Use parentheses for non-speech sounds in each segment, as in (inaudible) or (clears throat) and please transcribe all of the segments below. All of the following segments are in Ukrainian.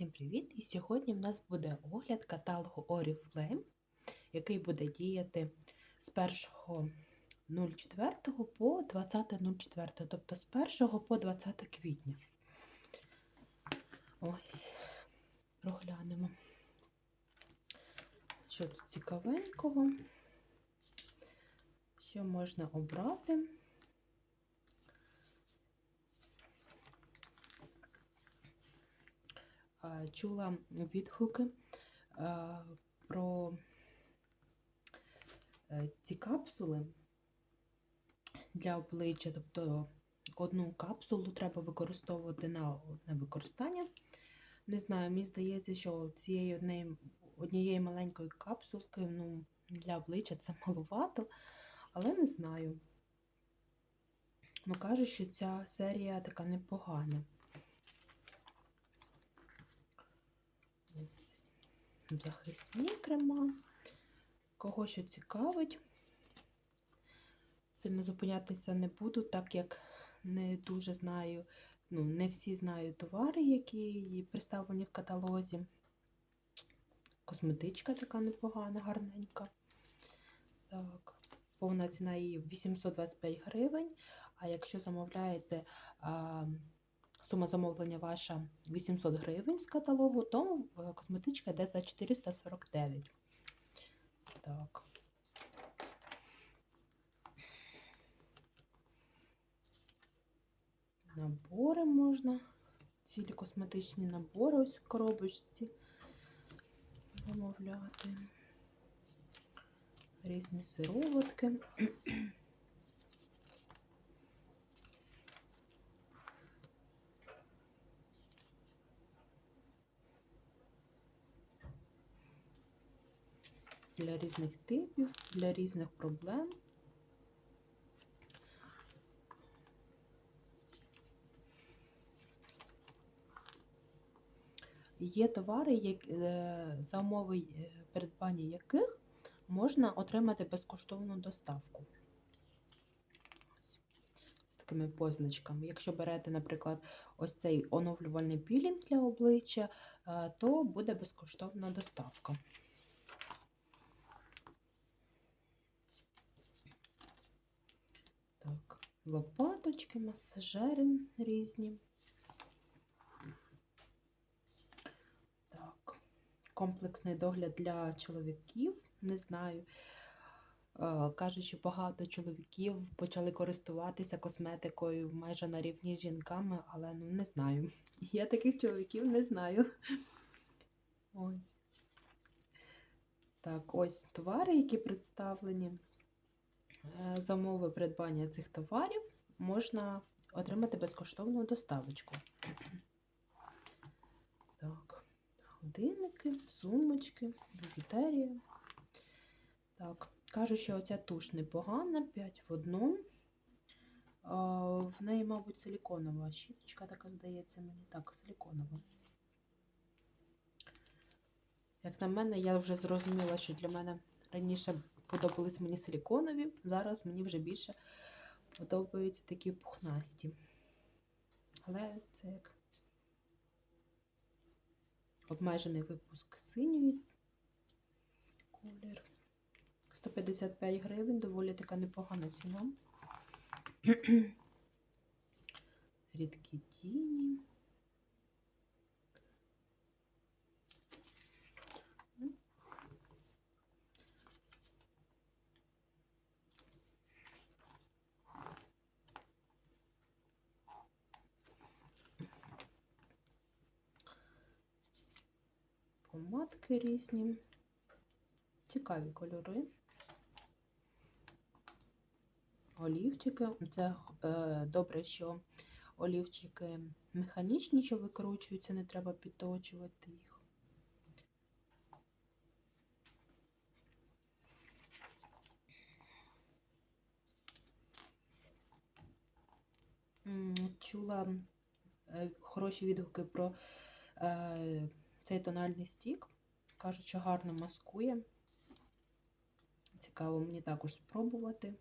Всім привіт! І сьогодні в нас буде огляд каталогу Oriflame, який буде діяти з 1.04 по 20.04, тобто з 1 по 20 квітня. Ось, проглянемо, що тут цікавенького, що можна обрати. Чула відгуки е, про е, ці капсули для обличчя, тобто одну капсулу треба використовувати на одне використання. Не знаю, мені здається, що цієї однієї, однієї маленької капсулки ну, для обличчя це маловато, але не знаю. Ну, кажуть, що ця серія така непогана. Захисні крема. Кого що цікавить, сильно зупинятися не буду, так як не дуже знаю, ну, не всі знають товари, які представлені в каталозі. Косметичка така непогана, гарненька. Так, повна ціна її 825 гривень. А якщо замовляєте а, сума замовлення ваша 800 гривень з каталогу, то е, косметичка йде за 449. Так. Набори можна, цілі косметичні набори ось в коробочці замовляти. Різні сироватки. Для різних типів, для різних проблем. Є товари, е, за умови е, придбання яких можна отримати безкоштовну доставку. З такими позначками. Якщо берете, наприклад, ось цей оновлювальний пілінг для обличчя, е, то буде безкоштовна доставка. Так, лопаточки, масажери різні. Так, комплексний догляд для чоловіків, не знаю. Е, Кажуть, що багато чоловіків почали користуватися косметикою майже на рівні з жінками, але ну не знаю. (laughs) Я таких чоловіків не знаю. Ось. Так, ось товари, які представлені. Е, за умови придбання цих товарів можна отримати безкоштовну доставочку. Так, годинники, сумочки, біжутерія. Так, кажу, що оця туш непогана, 5 в одному. В неї, мабуть, силіконова щіточка, така здається мені. Так, силіконова. Як на мене, я вже зрозуміла, що для мене раніше подобались мені силіконові, зараз мені вже більше подобаються такі пухнасті. Але це як обмежений випуск синьої колір. 155 гривень, доволі така непогана ціна. (clears throat) Рідкі тіні. Помадки різні, цікаві кольори, олівчики. Це е, добре, що олівчики механічні, що викручуються, не треба підточувати їх. Чула е, хороші відгуки про е, цей тональний стік. Кажуть, що гарно маскує. Цікаво мені також спробувати.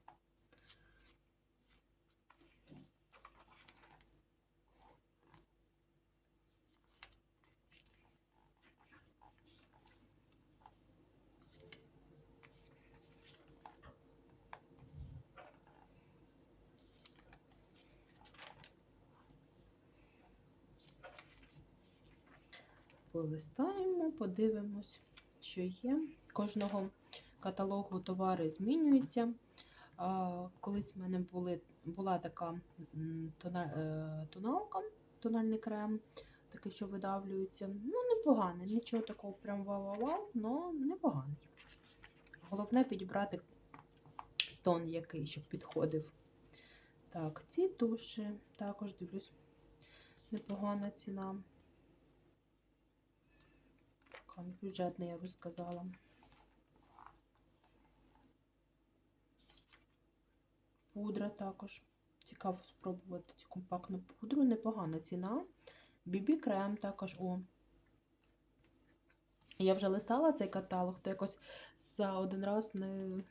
Полистаємо, подивимось, що є. Кожного каталогу товари змінюються. Колись в мене були, була така е, тоналка, тональний крем, такий, що видавлюється. Ну, непоганий, нічого такого прям вау-вау-вау, але непоганий. Головне підібрати тон який, щоб підходив. Так, ці туші також дивлюсь. Непогана ціна. Така бюджетна, я би сказала. Пудра також. Цікаво спробувати цю компактну пудру. Непогана ціна. Бібі крем також. О. Я вже листала цей каталог, то якось за один раз не,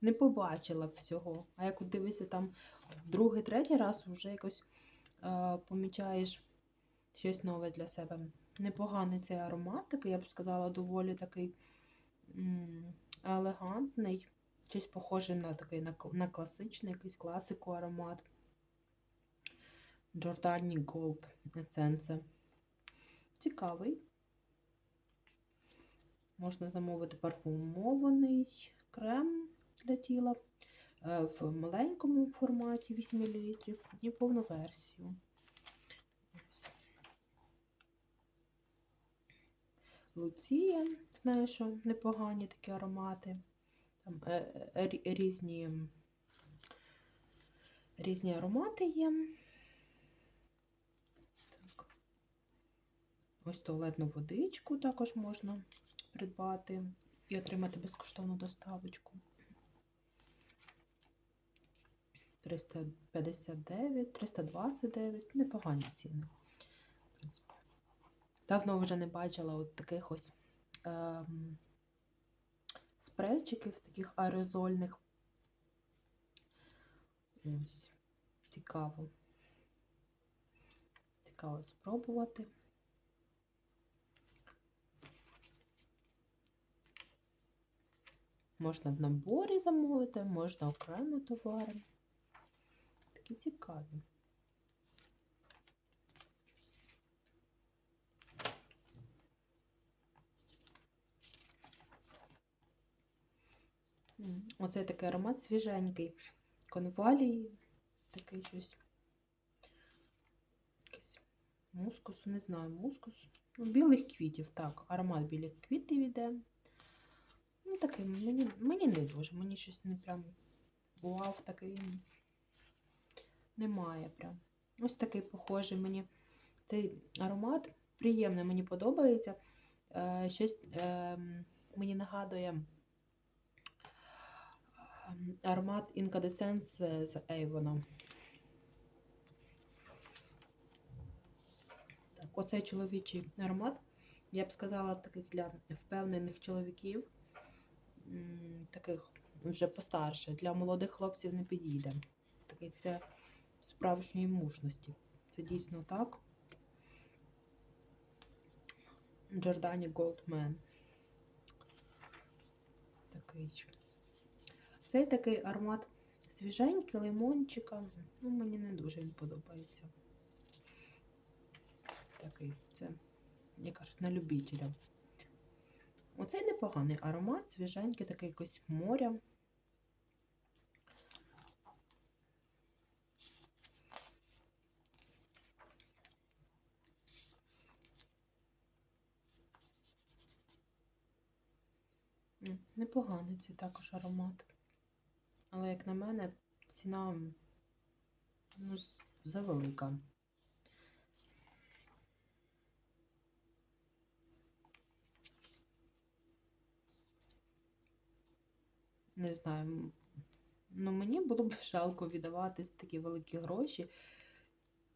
не побачила всього. А як дивишся там другий, третій раз вже якось е, помічаєш щось нове для себе. Непоганий цей аромат, такий, я б сказала, доволі такий елегантний. Щось похоже на такий на, на класичний якийсь класику аромат. Giordani Gold Essence. Цікавий. Можна замовити парфумований крем для тіла е, в маленькому форматі 8 мл і повну версію. Луція, знаю, що непогані такі аромати. Там е, е, рі- різні, різні аромати є. Так. Ось туалетну водичку також можна придбати і отримати безкоштовну доставочку. 359, 329, непогані ціни. Давно вже не бачила от таких ось ем, спрейчиків, таких аерозольних. Ось, цікаво. Цікаво спробувати. Можна в наборі замовити, можна окремо товари. Такі цікаві. Оце такий аромат свіженький. Конвалій, такий щось. Якийсь мускусу, не знаю, мускус. Ну, білих квітів, так, аромат білих квітів іде. Ну, такий, мені, мені не дуже, мені щось не прям вау, такий немає прям. Ось такий похожий мені. Цей аромат приємний, мені подобається. Е, щось е, мені нагадує аромат Incandescence з Avon. Так, оцей чоловічий аромат, я б сказала, такий для впевнених чоловіків, таких вже постарше, для молодих хлопців не підійде. Такий це справжньої мужності. Це дійсно так. Джордані Goldman. Такий. Цей такий аромат свіженький, лимончика. Ну, мені не дуже він подобається. Такий, це, як кажуть, на любителя. Оцей непоганий аромат, свіженький, такий якось моря. Непоганий цей також аромат. Але, як на мене, ціна ну, завелика. Не знаю. Ну, мені було б жалко віддавати такі великі гроші.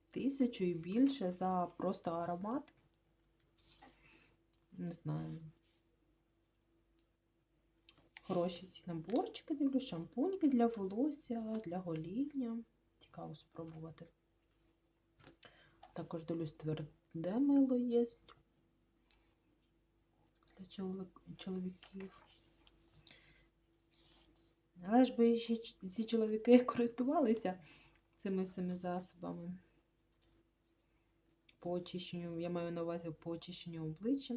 Тисячу і більше за просто аромат. Не знаю. Хороші ці наборчики, дивлюсь, шампуньки для волосся, для гоління. Цікаво спробувати. Також дивлюсь, тверде мило є для чоловіків. Але ж би ще ці чоловіки користувалися цими всіми засобами. по очищенню, я маю на увазі по очищенню обличчя.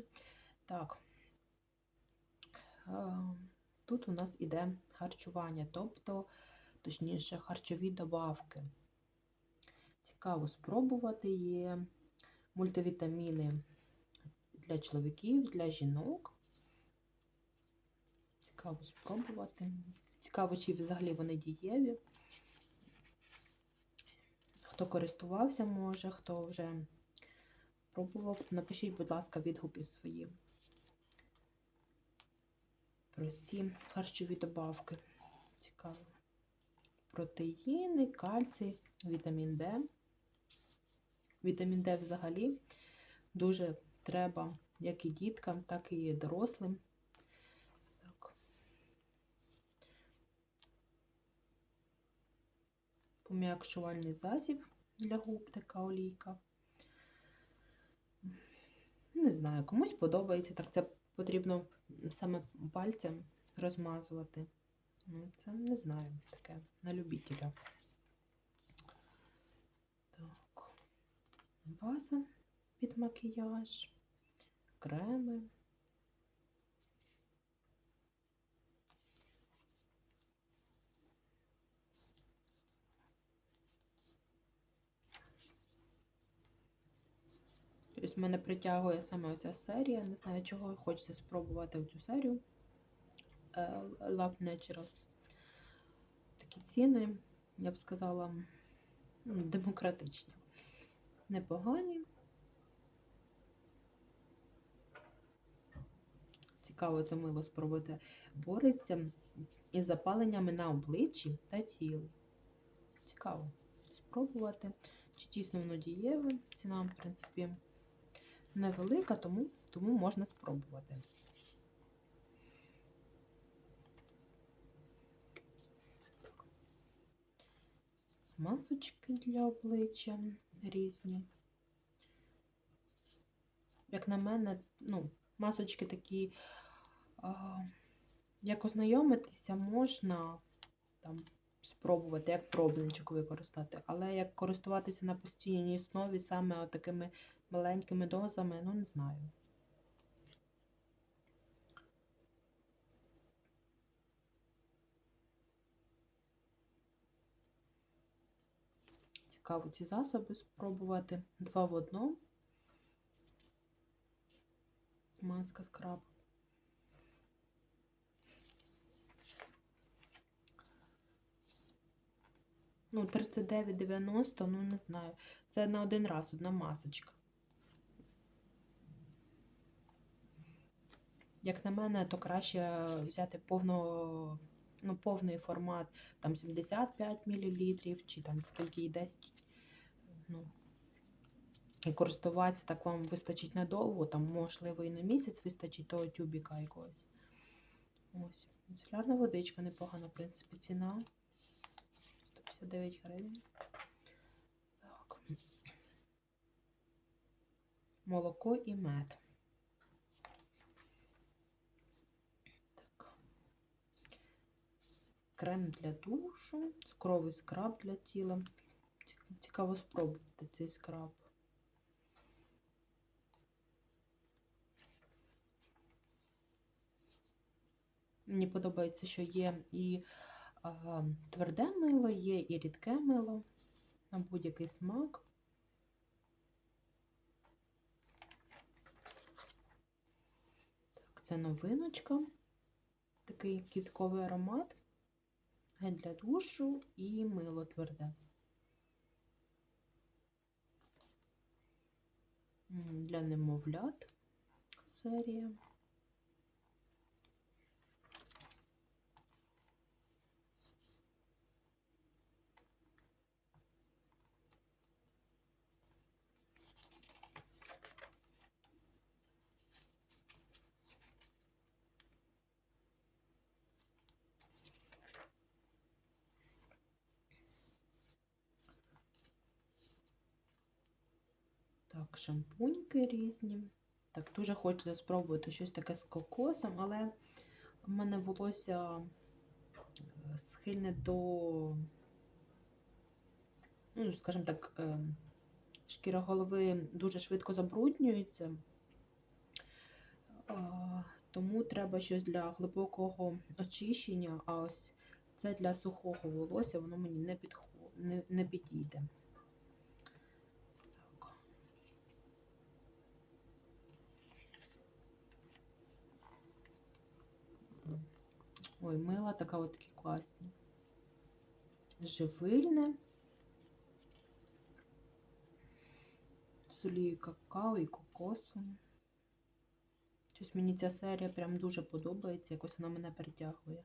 Так. Тут у нас іде харчування, тобто, точніше, харчові добавки. Цікаво спробувати є мультивітаміни для чоловіків, для жінок. Цікаво спробувати. Цікаво, чи взагалі вони дієві. Хто користувався, може, хто вже пробував, напишіть, будь ласка, відгуки свої про ці харчові добавки. Цікаво. Протеїни, кальцій, вітамін Д. Вітамін Д взагалі дуже треба як і діткам, так і дорослим. Так. Пом'якшувальний засіб для губ, така олійка. Не знаю, комусь подобається, так це потрібно саме пальцем розмазувати. Ну, це не знаю, таке на любителя. Так, база під макіяж, креми. Ось мене притягує саме оця серія. Не знаю, чого хочеться спробувати цю серію. Е, Love Naturals. Такі ціни, я б сказала, ну, демократичні. Непогані. Цікаво це мило спробувати. Бореться із запаленнями на обличчі та тілі. Цікаво спробувати. Чи дійсно воно дієве? Ціна, в принципі, невелика, тому, тому можна спробувати. Масочки для обличчя різні. Як на мене, ну, масочки такі, а, як ознайомитися, можна там спробувати, як пробничок використати, але як користуватися на постійній основі саме такими маленькими дозами, ну не знаю. Цікаво ці засоби спробувати. Два в одному. Маска скраб. Ну, 39,90, ну не знаю. Це на один раз одна масочка. Як на мене, то краще взяти повно, ну, повний формат, там 75 мл, чи там скільки йде, ну, і користуватися так вам вистачить надовго, там, можливо, і на місяць вистачить того тюбіка якогось. Ось. Міцелярна водичка непогана, в принципі, ціна. 159 гривень. Так. Молоко і мед. Крем для душу, цукровий скраб для тіла. Цікаво спробувати цей скраб. Мені подобається, що є і а, тверде мило, є і рідке мило на будь-який смак. Так, це новиночка, такий квітковий аромат, гель для душу і мило тверде. Для немовлят серія. Шампуньки різні. Так, дуже хочеться спробувати щось таке з кокосом, але в мене волосся схильне до, ну, скажімо так, шкіра голови дуже швидко забруднюється, тому треба щось для глибокого очищення, а ось це для сухого волосся, воно мені не, підхо... не, не підійде. Ой, мила така от такі класні. Живильне. З олією какао і кокосом. Щось мені ця серія прям дуже подобається, якось вона мене притягує.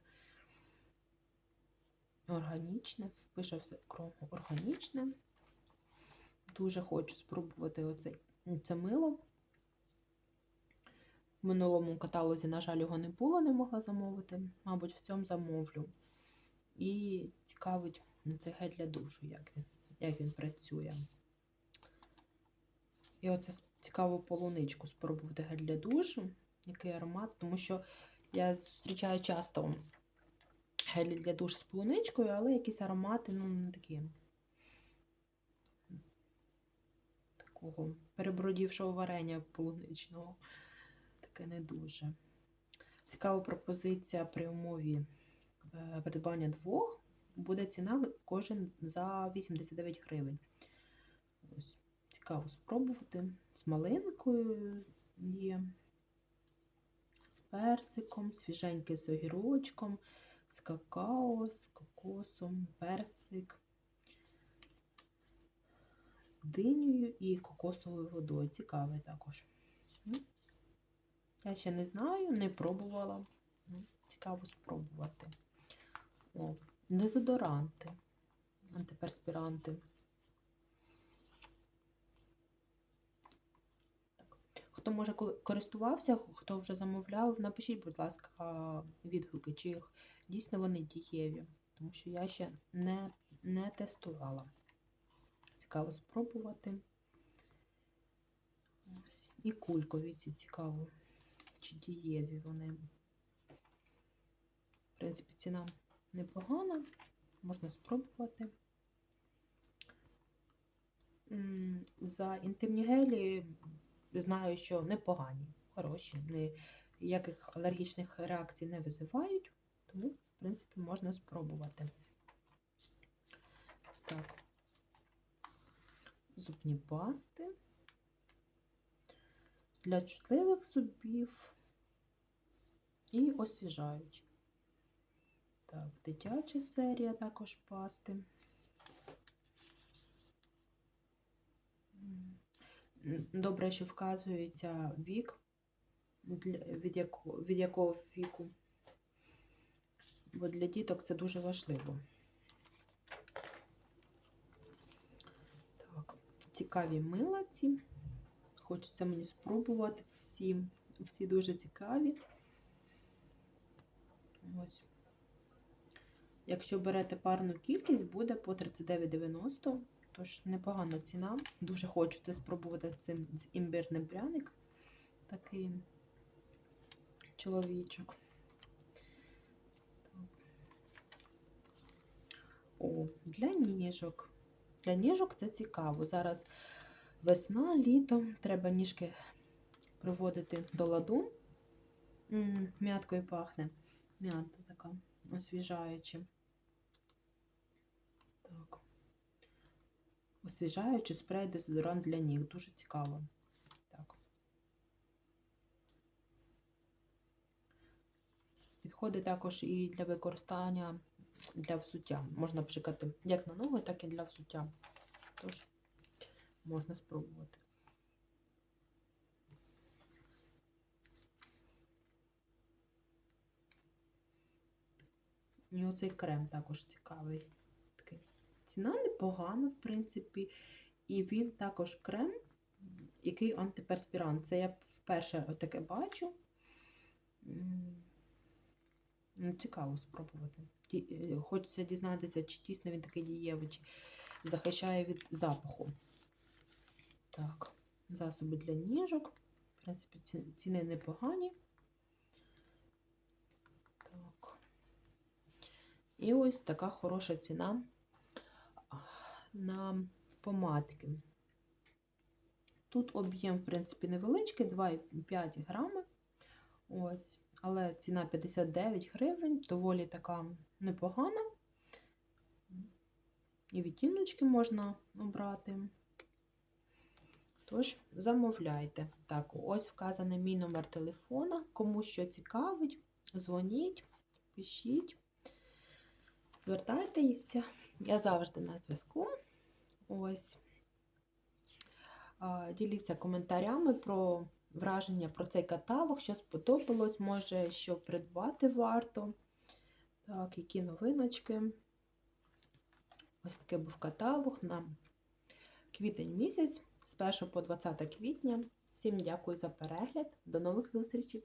Органічне, пише все кругом органічне. Дуже хочу спробувати оце, це мило. В минулому каталозі, на жаль, його не було, не могла замовити. Мабуть, в цьому замовлю. І цікавить цей гель для душу, як він, як він працює. І оце цікаву полуничку спробувати гель для душу, який аромат, тому що я зустрічаю часто гелі для душу з полуничкою, але якісь аромати, ну, не такі. Такого перебродівшого варення полуничного. Таке не дуже. Цікава пропозиція при умові е, придбання двох. Буде ціна кожен за 89 гривень. Ось, цікаво спробувати. З малинкою є, з персиком, свіженький з огірочком, з какао, з кокосом, персик, з динею і кокосовою водою. Цікавий також. Я ще не знаю, не пробувала. Цікаво спробувати. О, дезодоранти, антиперспіранти. Хто може користувався, хто вже замовляв, напишіть, будь ласка, відгуки, чи їх дійсно вони дієві, тому що я ще не, не тестувала. Цікаво спробувати. І кулькові ці цікаво, чи дієві вони. В принципі, ціна непогана, можна спробувати. За інтимні гелі знаю, що непогані, хороші, ніяких алергічних реакцій не визивають, тому, в принципі, можна спробувати. Так, зубні пасти. Для чутливих зубів і освіжаючі. Так, дитяча серія також пасти. Добре, що вказується вік, від якого, від якого віку, бо для діток це дуже важливо. Так, цікаві мила ці. Хочеться мені спробувати всі, всі дуже цікаві. Ось. Якщо берете парну кількість, буде по 39,90. Тож непогана ціна. Дуже хочу це спробувати з цим з імбирним пряник. Такий чоловічок. О, для ніжок. Для ніжок це цікаво. Зараз весна, літо, треба ніжки приводити до ладу. М'яткою пахне. М'ята така освіжаюча. Так. Освіжаючий спрей дезодорант для ніг. Дуже цікаво. Так. Підходить також і для використання для взуття. Можна пшикати як на ноги, так і для взуття. Тож, можна спробувати. І оцей крем також цікавий. Такий. Ціна непогана, в принципі, і він також крем, який антиперспірант. Це я вперше таке бачу. Ну, Цікаво спробувати. Е, хочеться дізнатися, чи дійсно він такий дієвий, чи захищає від запаху. Так, засоби для ніжок. В принципі, ціни непогані. Так. І ось така хороша ціна на помадки. Тут об'єм, в принципі, невеличкий, 2,5 грами. Ось. Але ціна 59 гривень, доволі така непогана. І відтіночки можна обрати. Тож, замовляйте. Так, ось вказаний мій номер телефона. Кому що цікавить, дзвоніть, пишіть, звертайтеся. Я завжди на зв'язку. Ось. Діліться коментарями про враження про цей каталог, що сподобалось, може, що придбати варто. Так, які новиночки. Ось такий був каталог на квітень місяць з 1 по 20 квітня. Всім дякую за перегляд. До нових зустрічей!